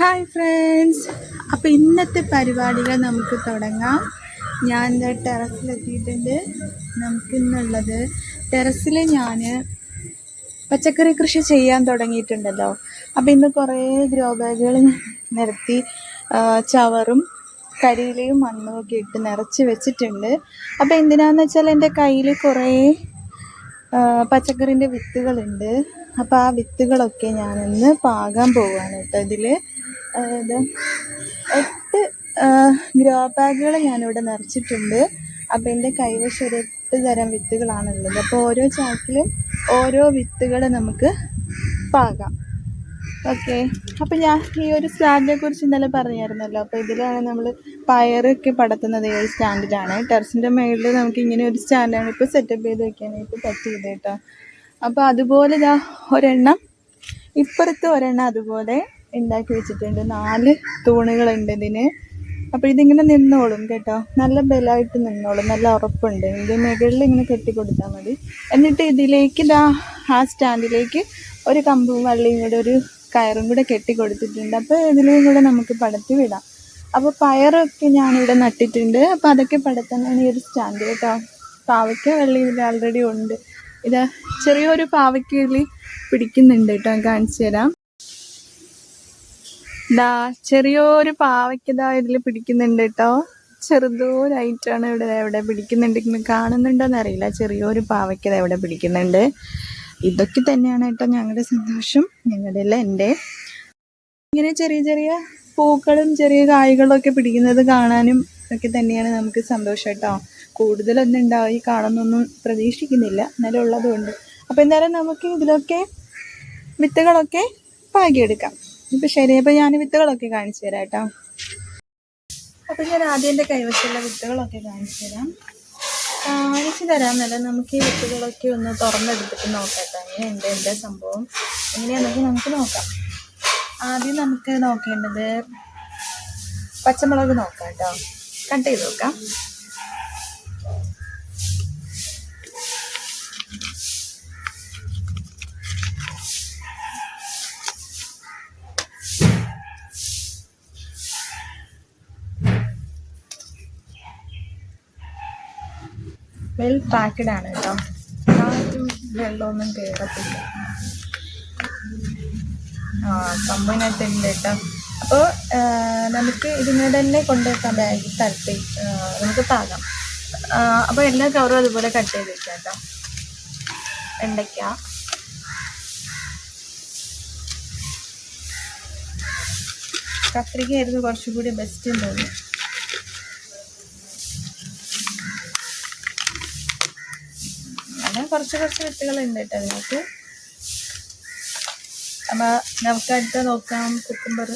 Hi friends അപ്പോൾ ഇന്നത്തെ പരിപാടികൾ നമുക്ക് തുടങ്ങാം. ഞാൻ ടെറസിലെത്തിയിട്ടുണ്ട്. നമുക്കിന്നുള്ളത് ടെറസിൽ ഞാൻ പച്ചക്കറി കൃഷി ചെയ്യാൻ തുടങ്ങിയിട്ടുണ്ടല്ലോ. അപ്പോൾ ഇന്ന് കുറേ ഗ്രോ ബാഗുകൾ നിരത്തി ചവറും കരിയിലയും മണ്ണും ഒക്കെ ഇട്ട് നിറച്ച് വെച്ചിട്ടുണ്ട്. അപ്പോൾ എന്തിനാന്ന് വെച്ചാൽ എന്റെ കയ്യിൽ കുറേ പച്ചക്കറിന്റെ വിത്തുകളുണ്ട്. അപ്പോൾ ആ വിത്തുകളൊക്കെ ഞാനിന്ന് പാകാൻ പോവുകയാണ് കേട്ടോ ഇതിൽ ഇത് എട്ട് ഗ്രോ ബാഗുകൾ ഞാനിവിടെ നിറച്ചിട്ടുണ്ട്. അപ്പോൾ എന്റെ കൈവശം ഒരു എട്ട് തരം വിത്തുകളാണുള്ളത്. അപ്പോൾ ഓരോ ചാക്കിലും ഓരോ വിത്തുകൾ നമുക്ക് പാകാം. ഓക്കെ. അപ്പോൾ ഞാൻ ഈ ഒരു സ്റ്റാൻഡിനെ കുറിച്ച് ഇന്നലെ പറഞ്ഞായിരുന്നല്ലോ. അപ്പോൾ ഇതിലാണ് നമ്മൾ പയറൊക്കെ പടത്തുന്നത് ഈ ഒരു സ്റ്റാൻഡിലാണ്. ടെറസിന്റെ മുകളിൽ നമുക്ക് ഇങ്ങനെ ഒരു സ്റ്റാൻഡാണ് ഇപ്പോൾ സെറ്റപ്പ് ചെയ്ത് വെക്കാനായിട്ട് പറ്റിയത് കേട്ടോ അപ്പോൾ അതുപോലെ ഒരെണ്ണം ഇപ്പുറത്ത് ഒരെണ്ണം അതുപോലെ ഉണ്ടാക്കി വെച്ചിട്ടുണ്ട്. നാല് തൂണുകളുണ്ട് ഇതിന്. അപ്പോൾ ഇതിങ്ങനെ നിന്നോളും കേട്ടോ. നല്ല ബലമായിട്ട് നിന്നോളും. നല്ല ഉറപ്പുണ്ട്. ഇതിന്റെ മുകളിൽ ഇങ്ങനെ കെട്ടി കൊടുത്താൽ മതി. എന്നിട്ട് ഇതിലേക്ക് ഇതാ ആ സ്റ്റാൻഡിലേക്ക് ഒരു കമ്പും വള്ളിയും കൂടെ ഒരു കയറും കൂടെ കെട്ടി കൊടുത്തിട്ടുണ്ട് അപ്പോൾ ഇതിലേയും കൂടെ നമുക്ക് പടത്തി വിടാം. അപ്പോൾ പയറൊക്കെ ഞാനിവിടെ നട്ടിട്ടുണ്ട്. അപ്പോൾ അതൊക്കെ പടത്താനാണ് ഈ ഒരു സ്റ്റാൻഡ് കേട്ടോ. പാവയ്ക്ക വള്ളി ഇതിൽ ആൾറെഡി ഉണ്ട്. ഇത് ചെറിയൊരു പാവയ്ക്കയിൽ പിടിക്കുന്നുണ്ട് കേട്ടോ. കാണിച്ചു തരാം. ദാ ചെറിയൊരു പാവയ്ക്കതാ ഇതിൽ പിടിക്കുന്നുണ്ട് കേട്ടോ ചെറുതോരായിട്ടാണ് ഇവിടെ എവിടെ പിടിക്കുന്നുണ്ട്. കാണുന്നുണ്ടോ കാണുന്നുണ്ടോന്ന് അറിയില്ല ചെറിയൊരു പാവയ്ക്കത എവിടെ പിടിക്കുന്നുണ്ട്. ഇതൊക്കെ തന്നെയാണ് കേട്ടോ ഞങ്ങളുടെ സന്തോഷം. ഞങ്ങളുടെ അല്ല എന്റെ? ഇങ്ങനെ ചെറിയ ചെറിയ പൂക്കളും ചെറിയ കായ്കളും ഒക്കെ പിടിക്കുന്നത് കാണാനും ഒക്കെ തന്നെയാണ് നമുക്ക് സന്തോഷം കേട്ടോ കൂടുതലൊന്നും ഉണ്ടായി കാണുന്നൊന്നും പ്രതീക്ഷിക്കുന്നില്ല. എന്നാലും ഉള്ളതുകൊണ്ട്. അപ്പോൾ എന്തായാലും നമുക്ക് ഇതിലൊക്കെ വിത്തുകളൊക്കെ പാകിയെടുക്കാം. ഇപ്പം ശരി അപ്പൊ ഞാൻ വിത്തുകളൊക്കെ കാണിച്ചു തരാം കേട്ടോ. അപ്പം ഞാൻ ആദ്യം എന്റെ കൈവശമുള്ള വിത്തുകളൊക്കെ കാണിച്ചു തരാം. കാണിച്ചു തരാമെന്നല്ല നമുക്ക് ഈ വിത്തുകളൊക്കെ ഒന്ന് തുറന്നെടുത്തിട്ട് നോക്കാം എങ്ങനെയുണ്ട് എന്റെ സംഭവം? എങ്ങനെയാണെന്നൊക്കെ നമുക്ക് നോക്കാം. ആദ്യം നമുക്ക് നോക്കേണ്ടത് പച്ചമുളക് നോക്കാം കേട്ടോ. കട്ട് ചെയ്ത് നോക്കാം. വെൽ പാക്ക്ഡ് ആണ് കേട്ടോ. വെള്ളമൊന്നും കയറത്തില്ല ആ കമ്പനായിട്ടുണ്ട് കേട്ടോ. അപ്പോൾ നമുക്ക് ഇതിങ്ങനെ തന്നെ കൊണ്ടുവെക്കാം ബാഗ് തട്ടി നമുക്ക് പാകാം. അപ്പോൾ എല്ലാ കവറും അതുപോലെ കട്ട് ചെയ്ത് വെക്കാം കേട്ടോ. വെണ്ടയ്ക്ക. കത്രികയായിരുന്നു കുറച്ചുകൂടി ബെസ്റ്റ് എന്ന് തോന്നുന്നു അങ്ങനെ കുറച്ച് കുറച്ച് വിത്തുകളുണ്ട് കേട്ടോ അതിനകത്ത്. അപ്പൊ നമുക്ക് അടുത്ത നോക്കാം കുക്കുംബർ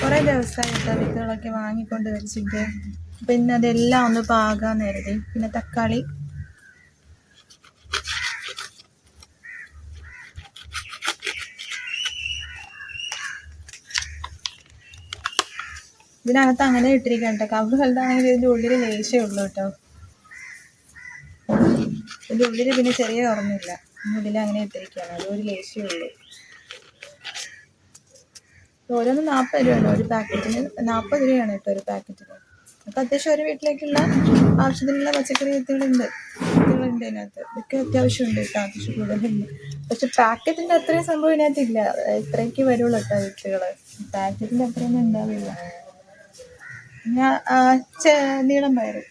കുറേ ദിവസമായിട്ട് വിത്തുകളൊക്കെ വാങ്ങിക്കൊണ്ട് വെച്ചിട്ട് പിന്നെ അതെല്ലാം ഒന്ന് പാകാൻ നേരത്തെ. പിന്നെ തക്കാളി. ഇതിനകത്ത് അങ്ങനെ ഇട്ടിരിക്കാം കേട്ടോ. കവർ വലുതാണെങ്കിൽ ഇതിന്റെ ഉള്ളിൽ ലേശേ ഉള്ളൂ കേട്ടോ. ഇതിന്റെ ഉള്ളിൽ പിന്നെ ചെറിയ തുറന്നില്ല. ഉള്ളിൽ അങ്ങനെ ഇട്ടിരിക്കുകയാണ്. അതൊരു ലേശേ ഉള്ളൂ. ഓരോന്ന് നാൽപ്പത് രൂപയാണ്. ഒരു പാക്കറ്റിന് നാൽപ്പത് രൂപയാണ് കേട്ടോ ഒരു പാക്കറ്റിന്. അപ്പം അത്യാവശ്യം ഒരു വീട്ടിലേക്കുള്ള ആവശ്യത്തിനുള്ള പച്ചക്കറി വിത്തുകളുണ്ട്. വിത്തുകളുണ്ട് ഇതിനകത്ത്. ഇതൊക്കെ അത്യാവശ്യമുണ്ട് കേട്ടോ. അത്യാവശ്യം കൂടുതലുണ്ട്. പക്ഷെ പാക്കറ്റിന്റെ അത്രയും സംഭവം ഇതിനകത്തില്ല ഇത്രയ്ക്ക് വരുള്ളൂ കേട്ടോ വിത്തുകൾ പാക്കറ്റിന്റെ അത്രയൊന്നും ഉണ്ടാവില്ല. നീളം പയറ്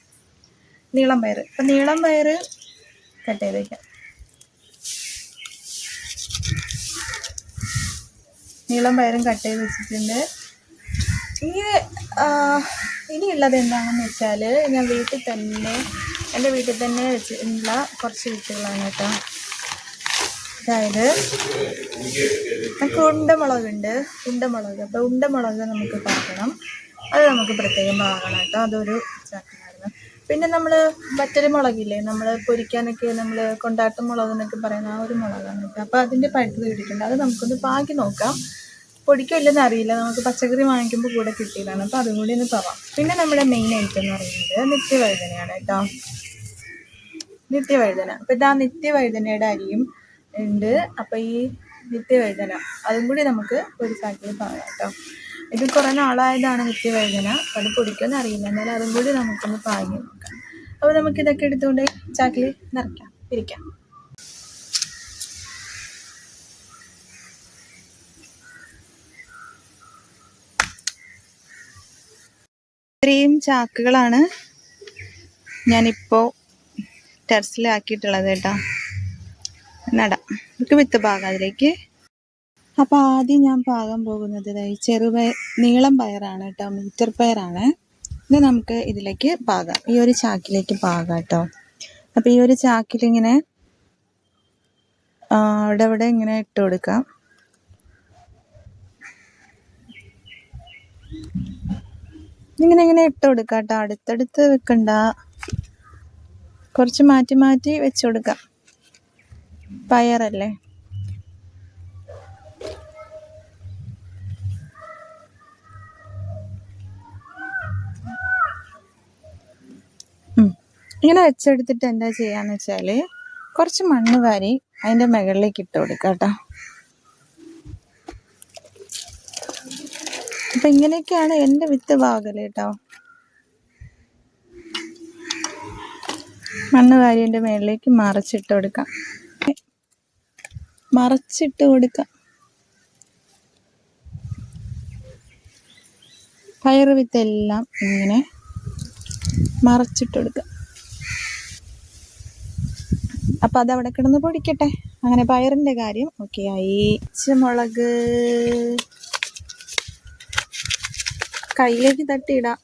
നീളം പയറ് അപ്പം നീളം പയറ് കട്ട് ചെയ്ത് വെക്കാം. നീളം പയറും കട്ട് ചെയ്ത് വെച്ചിട്ടുണ്ട്. ഈ ഇനിയുള്ളത് എന്താണെന്ന് വെച്ചാൽ ഞാൻ വീട്ടിൽ തന്നെ എന്റെ വീട്ടിൽ തന്നെ വെച്ചിട്ടുള്ള കുറച്ച് വിത്തുകളാണ് കേട്ടോ. അതായത് നമുക്ക് ഉണ്ടമുളകുണ്ട് ഉണ്ടമുളക് അപ്പോൾ ഉണ്ടമുളക് നമുക്ക് പാക്കണം അത് നമുക്ക് പ്രത്യേകം പാകണം കേട്ടോ. അതൊരു ചാക്കനായിരുന്നു. പിന്നെ നമ്മൾ മറ്റൊരു മുളകില്ലേ? നമ്മൾ പൊരിക്കാനൊക്കെ നമ്മൾ കൊണ്ടാട്ടം മുളക് എന്നൊക്കെ പറയുന്ന ആ ഒരു മുളകാണ് കേട്ടോ. അപ്പോൾ അതിന്റെ പഴുത്തത് കിട്ടിയിട്ടുണ്ട് അത് നമുക്കൊന്ന് പാകി നോക്കാം. പൊടിക്കോ ഇല്ലെന്ന് അറിയില്ല. നമുക്ക് പച്ചക്കറി വാങ്ങിക്കുമ്പോൾ കൂടെ കിട്ടിയതാണ്. അപ്പോൾ അതും കൂടി ഒന്ന് പോവാം. പിന്നെ നമ്മുടെ മെയിൻ ഐറ്റം എന്ന് പറയുന്നത് നിത്യവഴുതനയാണ് കേട്ടോ. നിത്യവഴുതന. അപ്പോൾ ഇതാ നിത്യവഴുതനയുടെ അരിയും ഉണ്ട്. അപ്പോൾ ഈ നിത്യവഴുതന. അതും കൂടി നമുക്ക് ഒരു ചാക്കിൽ പറയാം കേട്ടോ. ഇത് കുറേ നാളായതാണ് നിത്യവഴുതന അപ്പം അത് പൊടിക്കുമെന്ന് അറിയില്ല. എന്നാലും അതും കൂടി നമുക്കൊന്ന് പാകി നോക്കാം. അപ്പോൾ നമുക്ക് ഇതൊക്കെ എടുത്തുകൊണ്ട് ചാക്കിൽ നിറയ്ക്കാം പിരിക്കാം ഇത്രയും ചാക്കുകളാണ് ഞാനിപ്പോൾ ടെറസിലാക്കിയിട്ടുള്ളത് കേട്ടോ. നടാം. നമുക്ക് വിത്ത് ഭാഗം അതിലേക്ക്. അപ്പോൾ ആദ്യം ഞാൻ പാകം പോകുന്നത് ചെറുപയർ നീളം പയറാണ് കേട്ടോ മീറ്റർ പയറാണ്. ഇത് നമുക്ക് ഇതിലേക്ക് പാകാം. ഈ ഒരു ചാക്കിലേക്ക് പാകാം കേട്ടോ. അപ്പോൾ ഈ ഒരു ചാക്കിലിങ്ങനെ അവിടെ ഇവിടെ ഇങ്ങനെ ഇട്ട് കൊടുക്കാം. ഇങ്ങനെ ഇങ്ങനെ ഇട്ട് കൊടുക്കാം കേട്ടോ. അടുത്തടുത്ത് വെക്കണ്ട. കുറച്ച് മാറ്റി മാറ്റി വെച്ച് കൊടുക്കാം. പയറല്ലേ? ഇങ്ങനെ വെച്ചെടുത്തിട്ട് എന്താ ചെയ്യാന്ന് വെച്ചാൽ കുറച്ച് മണ്ണ് വാരി അതിന്റെ മുകളിലേക്ക് ഇട്ട് കൊടുക്കാം കേട്ടോ. അപ്പൊ ഇങ്ങനെയൊക്കെയാണ് എന്റെ വിത്ത് പാകൽ കേട്ടോ. മണ്ണ് വാരി അതിന്റെ മുകളിലേക്ക് മറച്ചിട്ട് കൊടുക്കാം. മറച്ചിട്ട് കൊടുക്കാം. പയറ് വിത്തെല്ലാം ഇങ്ങനെ മറച്ചിട്ട് കൊടുക്കാം. അപ്പൊ അത് അവിടെ കിടന്ന് പൊടിക്കട്ടെ. അങ്ങനെ പയറിന്റെ കാര്യം ഓക്കെ ആയി. പച്ചമുളക്. കയ്യിലേക്ക് തട്ടിയിടാം.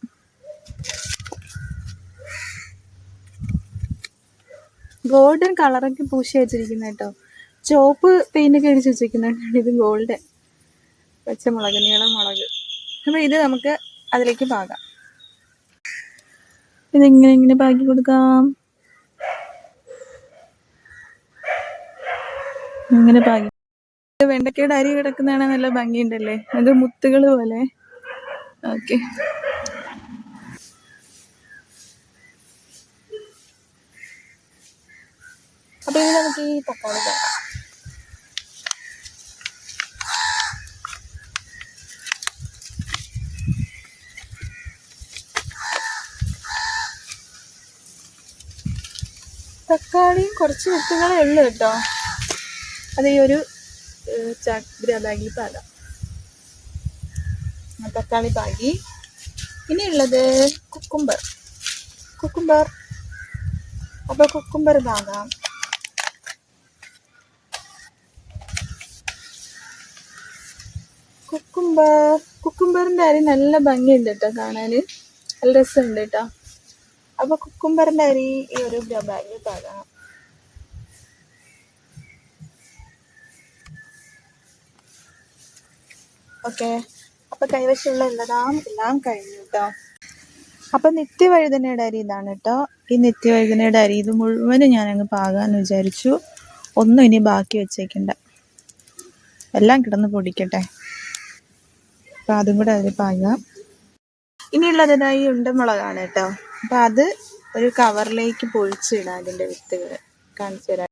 ഗോൾഡൻ കളറൊക്കെ പൂശി വെച്ചിരിക്കുന്ന കേട്ടോ. ചോപ്പ് പെയിന്റ് ഒക്കെ അടിച്ച് വെച്ചിരിക്കുന്നുണ്ട് ഇത് ഗോൾഡൻ പച്ചമുളക് നീളം മുളക്. അപ്പൊ ഇത് നമുക്ക് അതിലേക്ക് പാകാം. ഇതിങ്ങനെ ഇങ്ങനെ പാക്കി കൊടുക്കാം. ഇങ്ങനെ ഭാഗ്യം വെണ്ടക്കയുടെ അരി കിടക്കുന്നതാണ് നല്ല ഭംഗിയുണ്ടല്ലേ? അത് മുത്തുകൾ പോലെ. ഓക്കെ. അപ്പൊ ഇനി നമുക്ക് ഈ തക്കാളി തക്കാളിയും കുറച്ച് വിത്തുകളേ ഉള്ളു കേട്ടോ. അത് ഈ ഒരു ചാക്രി ബാഗിൽ പാകാം. തക്കാളി പാകി. ഇനിയുള്ളത് കുക്കുംബർ. കുക്കുംബർ. അപ്പോൾ കുക്കുംബർ പാകാം. കുക്കുംബർ. കുക്കുംബറിന്റെ അരി നല്ല ഭംഗിയുണ്ട് കേട്ടോ കാണാൻ നല്ല രസമുണ്ട് കേട്ടോ അപ്പോൾ കുക്കുംബറിന്റെ അരി ഈ ഒരു ബാഗിൽ പാകാം. ഓക്കെ. അപ്പൊ കൈവശമുള്ള എല്ലാം എല്ലാം കഴിഞ്ഞു കേട്ടോ അപ്പൊ നിത്യവഴുതനയുടെ അരി ഇതാണ് കേട്ടോ ഈ നിത്യവഴുതനയുടെ അരി ഇത് മുഴുവനും ഞാൻ അങ്ങ് പാകാന്ന് വിചാരിച്ചു. ഒന്നും ഇനി ബാക്കി വെച്ചേക്കണ്ട. എല്ലാം കിടന്ന് പൊടിക്കട്ടെ. അപ്പൊ അതും കൂടെ അതിൽ പാകാം. ഇനിയുള്ളത് ഇതാ ഈ ഉണ്ടമുളകാണ് കേട്ടോ അപ്പൊ അത് ഒരു കവറിലേക്ക് പൊഴിച്ചിടാം അതിന്റെ വിത്തുകൾ കാണിച്ചു തരാം.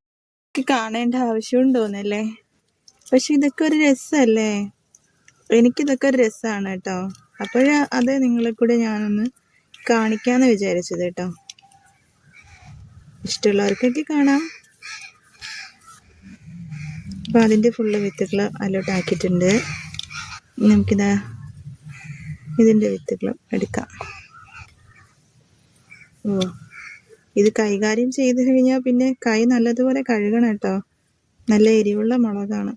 കാണേണ്ട ആവശ്യം ഉണ്ടോന്നല്ലേ പക്ഷെ ഇതൊക്കെ ഒരു രസമല്ലേ എനിക്കിതൊക്കെ ഒരു രസമാണ് കേട്ടോ. അപ്പോഴ അത് നിങ്ങളെ കൂടെ ഞാനൊന്ന് കാണിക്കാന്ന് വിചാരിച്ചത് കേട്ടോ. ഇഷ്ടമുള്ളവർക്കൊക്കെ കാണാം. അപ്പൊ അതിന്റെ ഫുള്ള് വിത്തുകൾ അലോട്ട് ആക്കിയിട്ടുണ്ട്. ഇനി നമുക്കിതാ ഇതിന്റെ വിത്തുകൾ എടുക്കാം. ഓ ഇത് കൈകാര്യം ചെയ്ത് കഴിഞ്ഞാൽ പിന്നെ കൈ നല്ലതുപോലെ കഴുകണം കേട്ടോ. നല്ല എരിവുള്ള മുളകാണ്.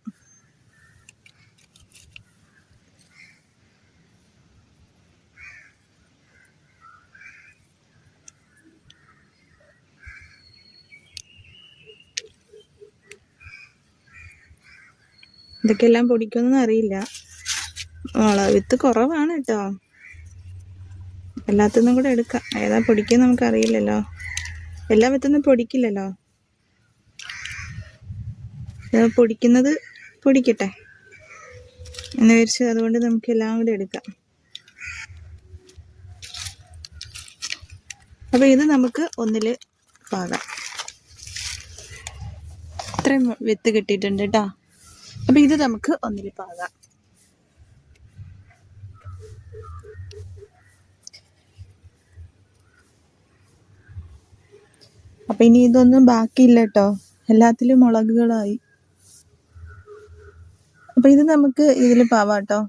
ഇതൊക്കെ എല്ലാം പൊടിക്കുമെന്നൊന്നും അറിയില്ല. മുള വിത്ത് കുറവാണ് കേട്ടോ. എല്ലാത്തിന്നും കൂടെ എടുക്കാം. ഏതാ പൊടിക്കുക നമുക്ക് അറിയില്ലല്ലോ എല്ലാ വിത്തൊന്നും പൊടിക്കില്ലല്ലോ. പൊടിക്കുന്നത് പൊടിക്കട്ടെ. എന്ന് വിചാരിച്ച് അതുകൊണ്ട് നമുക്ക് എല്ലാം കൂടെ എടുക്കാം. അപ്പൊ ഇത് നമുക്ക് ഒന്നിൽ പാകാം. ഇത്രയും വിത്ത് കിട്ടിയിട്ടുണ്ട് കേട്ടോ. അപ്പം ഇത് നമുക്ക് ഒന്നിൽ പാകാം. അപ്പം ഇനി ഇതൊന്നും ബാക്കിയില്ല കേട്ടോ എല്ലാത്തിലും മുളകുകളായി. അപ്പം ഇത് നമുക്ക് ഇതിൽ പാവാം കേട്ടോ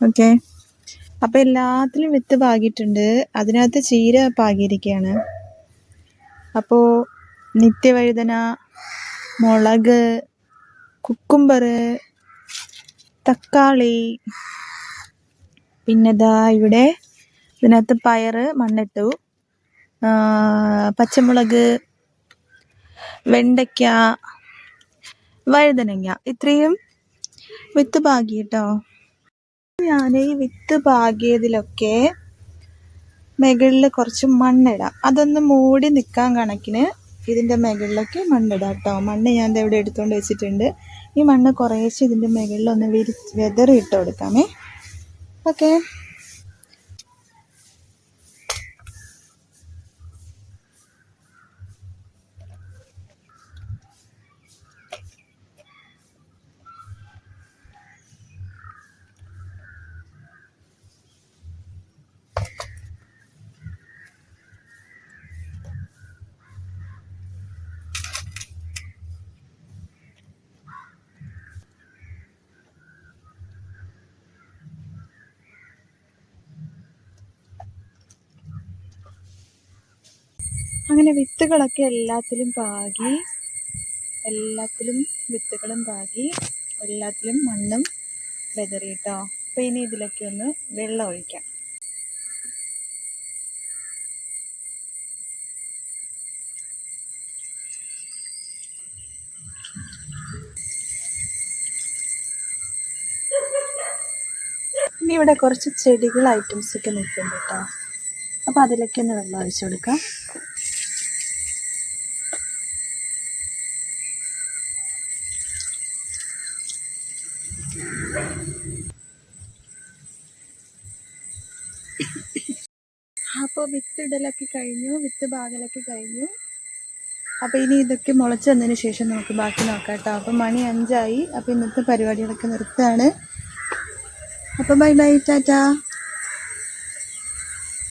ഓക്കെ. അപ്പം എല്ലാത്തിലും വിത്ത് പാകിയിട്ടുണ്ട്. അതിനകത്ത് ചീര പാകിയിരിക്കുകയാണ് അപ്പോൾ നിത്യവഴുതന മുളക് കുക്കുംബർ തക്കാളി പിന്നെ ദാ ഇവിടെ ഇതിനകത്ത് പയറ് മണ്ണിട്ടു. പച്ചമുളക് വെണ്ടയ്ക്ക വഴുതനങ്ങ. ഇത്രയും വിത്ത് പാകി ഞാൻ ഈ വിത്ത് പാകിയതിലൊക്കെ മുകളിൽ കുറച്ച് മണ്ണിടാം. അതൊന്ന് മൂടി നിൽക്കാൻ കണക്കിന് ഇതിന്റെ മുകളിലൊക്കെ മണ്ണിടാം കേട്ടോ മണ്ണ് ഞാൻ ഇവിടെ എടുത്തുകൊണ്ട് വെച്ചിട്ടുണ്ട്. ഈ മണ്ണ് കുറേശ്ശെ ഇതിന്റെ മുകളിൽ ഒന്ന് വിരി വെതറി ഇട്ട് കൊടുക്കാമേ. ഓക്കെ. അങ്ങനെ വിത്തുകളൊക്കെ എല്ലാത്തിലും പാകി എല്ലാത്തിലും വിത്തുകളും പാകി എല്ലാത്തിലും മണ്ണും വെതറി കേട്ടോ അപ്പോൾ ഇനി ഇതിലൊക്കെ ഒന്ന് വെള്ളം ഒഴിക്കാം. ഇനി ഇവിടെ കുറച്ച് ചെടികൾ ഐറ്റംസ് ഒക്കെ നിൽക്കുന്നുണ്ട് കേട്ടോ. അപ്പോൾ അതിലൊക്കെ ഒന്ന് വെള്ളം ഒഴിച്ചു കൊടുക്കാം. അപ്പോൾ വിത്ത് ഇടലൊക്കെ കഴിഞ്ഞു വിത്ത് പാകലൊക്കെ കഴിഞ്ഞു. അപ്പോൾ ഇനി ഇതൊക്കെ മുളച്ച് വന്നതിന് ശേഷം നമുക്ക് ബാക്കി നോക്കാം കേട്ടോ അപ്പം മണി അഞ്ചായി. അപ്പോൾ ഇന്നത്തെ പരിപാടികളൊക്കെ നിർത്തുകയാണ്. അപ്പോൾ ബൈ ബൈ ടാറ്റാ.